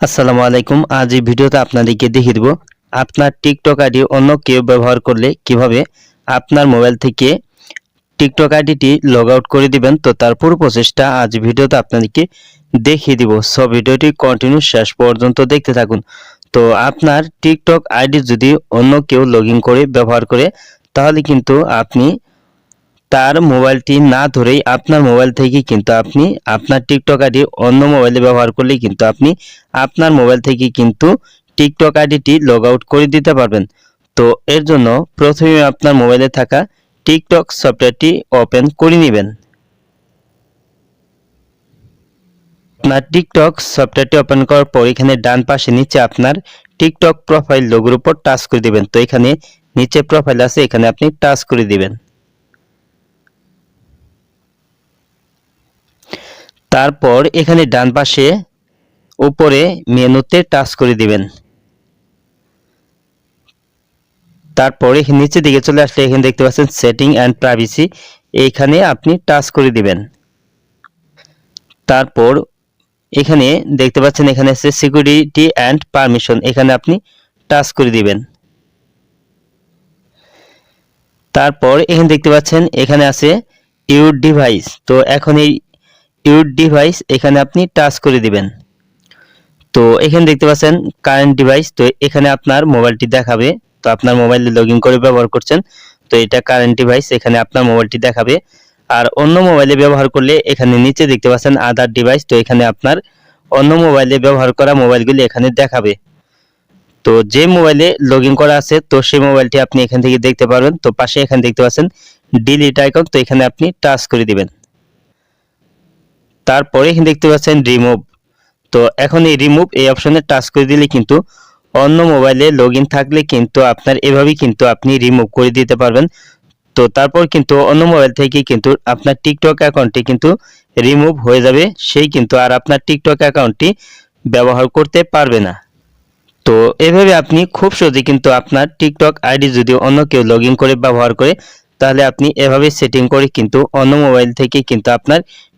আসসালামু আলাইকুম। আজ এই ভিডিওতে আপনাদেরকে দেখিয়ে দেব, আপনার টিকটক আইডি অন্য কেউ ব্যবহার করলে কীভাবে আপনার মোবাইল থেকে টিকটক আইডিটি লগ আউট করে দিবেন, তো তার পুরো প্রসেসটা আজ ভিডিওতে আপনাদেরকে দেখিয়ে দিব। সব ভিডিওটি কন্টিনিউ শেষ পর্যন্ত দেখতে থাকুন। তো আপনার টিকটক আইডি যদি অন্য কেউ লগ করে, ব্যবহার করে, তাহলে কিন্তু আপনি তার মোবাইলটি না ধরেই আপনার মোবাইল থেকে কিন্তু আপনি আপনার টিকটক আইডি অন্য মোবাইলে ব্যবহার করলে কিন্তু আপনি আপনার মোবাইল থেকে কিন্তু টিকটক আইডিটি লগ আউট করে দিতে পারবেন। তো এর জন্য প্রথমে আপনার মোবাইলে থাকা টিকটক সফটওয়্যারটি ওপেন করে নেবেন। আপনার টিকটক সফটওয়্যারটি ওপেন করার পর এখানে ডান পাশে নিচে আপনার টিকটক প্রোফাইল লোগোর উপর টাচ করে দিবেন। তো এখানে নিচে প্রোফাইল আছে, এখানে আপনি টাচ করে দিবেন। তারপর এখানে ডান পাশে উপরে মেনুতে টাচ করে দিবেন। তারপর এখানে নিচের দিকে চলে আসলে এখানে দেখতে পাচ্ছেন সেটিং অ্যান্ড প্রাইভেসি এইখানে আপনি টাচ করে দিবেন। তারপর এখানে দেখতে পাচ্ছেন এখানে আছে সিকিউরিটি অ্যান্ড পারমিশন এখানে আপনি টাচ করে দিবেন। তারপর এখানে দেখতে পাচ্ছেন এখানে আছে ইউর ডিভাইস তো এখন এই ইউর ডিভাইস এখানে আপনি টাচ করে দিবেন। তো এখানে দেখতে পাচ্ছেন কারেন্ট ডিভাইস তো এখানে আপনার মোবাইলটি দেখাবে। তো আপনার মোবাইলে লগ ইন করে ব্যবহার করছেন, তো এটা কারেন্ট ডিভাইস এখানে আপনার মোবাইলটি দেখাবে। আর অন্য মোবাইলে ব্যবহার করলে এখানে নিচে দেখতে পাচ্ছেন আদার ডিভাইস তো এখানে আপনার অন্য মোবাইলে ব্যবহার করা মোবাইলগুলি এখানে দেখাবে। তো যে মোবাইলে লগ করা আছে, তো সেই মোবাইলটি আপনি এখান থেকে দেখতে পারবেন। তো পাশে এখানে দেখতে পাচ্ছেন ডিলিট আইকন তো এখানে আপনি টাচ করে দিবেন। তারপরে দেখতে পাচ্ছেন রিমুভ তো এখন এই রিমুভ এই অপশনে টাচ করে দিলে কিন্তু অন্য মোবাইলে লগ থাকলে কিন্তু আপনার এভাবেই কিন্তু আপনি রিমুভ করে দিতে পারবেন। তো তারপর কিন্তু অন্য মোবাইল থেকে কিন্তু আপনার টিকটক অ্যাকাউন্টটি কিন্তু রিমুভ হয়ে যাবে। সেই কিন্তু আর আপনার টিকটক অ্যাকাউন্টটি ব্যবহার করতে পারবে না। তো এভাবে আপনি খুব সহজে কিন্তু আপনার টিকটক আইডি যদি অন্য কেউ লগ করে, ব্যবহার করে, তাহলে আপনি এভাবে সেটিং করে কিন্তু অন্য মোবাইল থেকে কিন্তু আপনার